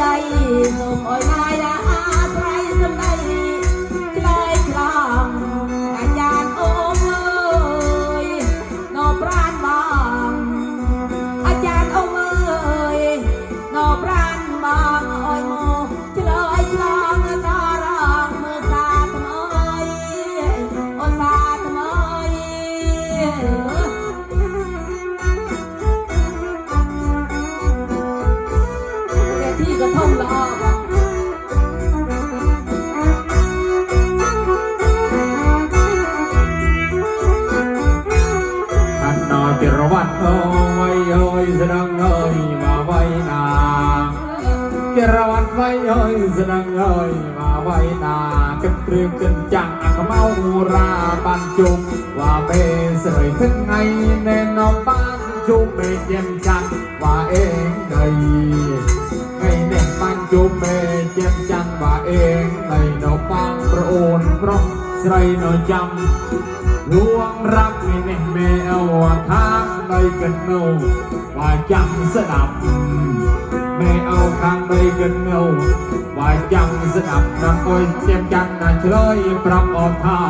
យ័យសូមអោយណាយអាស្រ័យសម្ដីឆ្លើយឆ្លងអាចារ្យអូមអើយនោប្រានបងអាចារ្យអូមអើយនោប្រានបងអោយមកឆ្លើយឆ្លងតរងមើលសាថ្មីអូសាថ្មីរើយមកវៃណាគិតគ្រឿងគិតចាំងអកមៅរាបានជុំว่าเป็นเสยถึงไงแน่นอนบ้านจุเปเจียมจังว่าเองไงไงแน่บ้านจุเปเจียมจังว่าเองไงนอกบ้านประโอนเพราะใส่นอยำลวงรักมีแน่แมวทางในกันเนาว่าจังสดับแมวทางในกันเนาវាយចាំងស្ដាប់ដល់អុយទៀមចាំងដល់ជ្រោយប្រាប់អត់ថា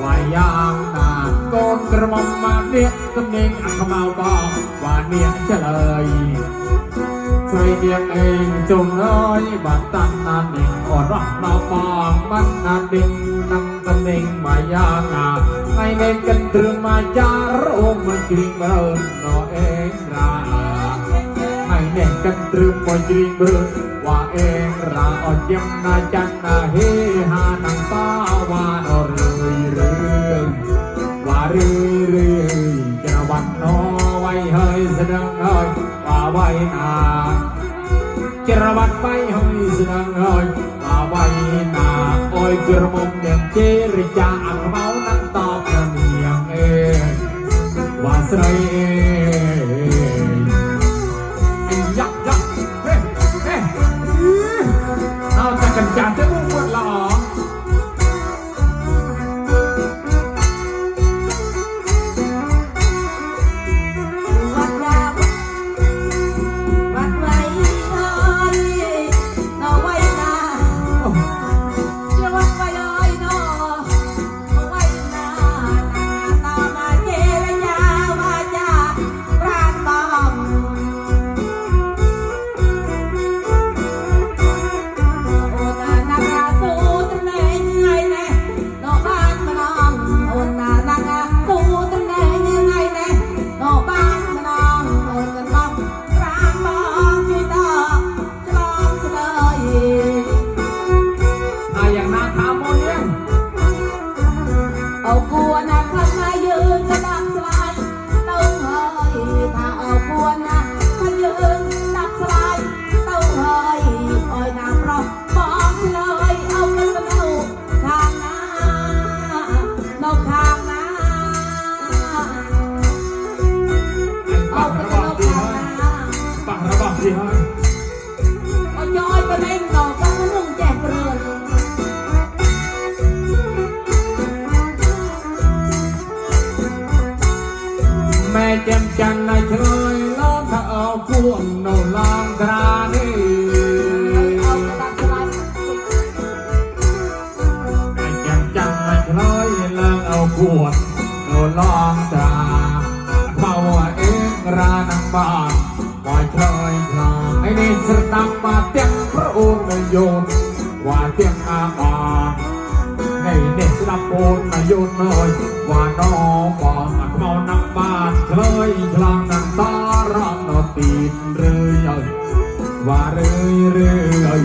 វាយយ៉ាងណាកូនក្រមុំមកនេះសំនៀងអាខ្មៅបងបាននេះឆ្លើយស្រីនាងឯងជុំអើយបាត់តាំងណានាងអត់រស់ដល់បងបាត់ណានាងនឹងសំនៀងមកយ៉ាងណាថ្ងៃនេះកិនគ្រឿងមកចារូបមិនគ្រីងរើណោឯងរាថ្ងៃនេះកិនគ្រឿងមកគ្រីងរើว่าเองราอดเยี่ยมนาจันนาเฮฮานังป้าวานอเรื่อยเรื่อยว่าเรื่อยเรื่อยจะวันนอไว้เฮยเสดงเฮยว่าไว้นาจรวัดไปเฮยเสดงเฮยว่าไว้นาโอ้ยกระมงเด็กเจริจาอังเมานั่งตอบกระเมียงเองว่าสไยเองទាំងចាំណៃក្រោយឡងថាអោគួននៅឡងក្រានេះចាំចាំណៃក្រោយឡងអោគួននៅឡងត្រាខោអេរានឹងបានមកឆ្លើយខ្លាឯនេះស្រដាប់បាទាំងប្រអូននយោនវ៉ាទាំងអាបាននេះនេះស្ដាប់អូននយោនហើយវ៉ាណោបងเคยคลางนัำตาร้งนอตีนเรื่อยว่าเรื่อยเรื่อย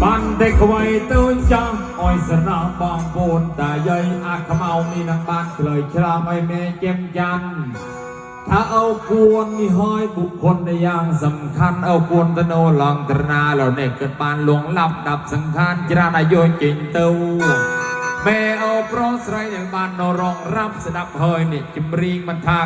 บันเด็กไว้ตื่นจงอ้อยสนามบางปูนแต่ยัยอาขมเอามีนังบ้านเคยชราไม่เมเจ็มยัน ถ้าเอาควรมีห้อยบุคคลในอย่างสำคัญเอาควรตโนลองตรนาเหล่าเนี่ยเกิดปานหลวงลับดับสัญขารจรานาโยจิงเต้าមេអូប្រុសស្រីដែលបាននរងរាប់ស្ដាប់ហើយនេះចម្រៀងមិនថា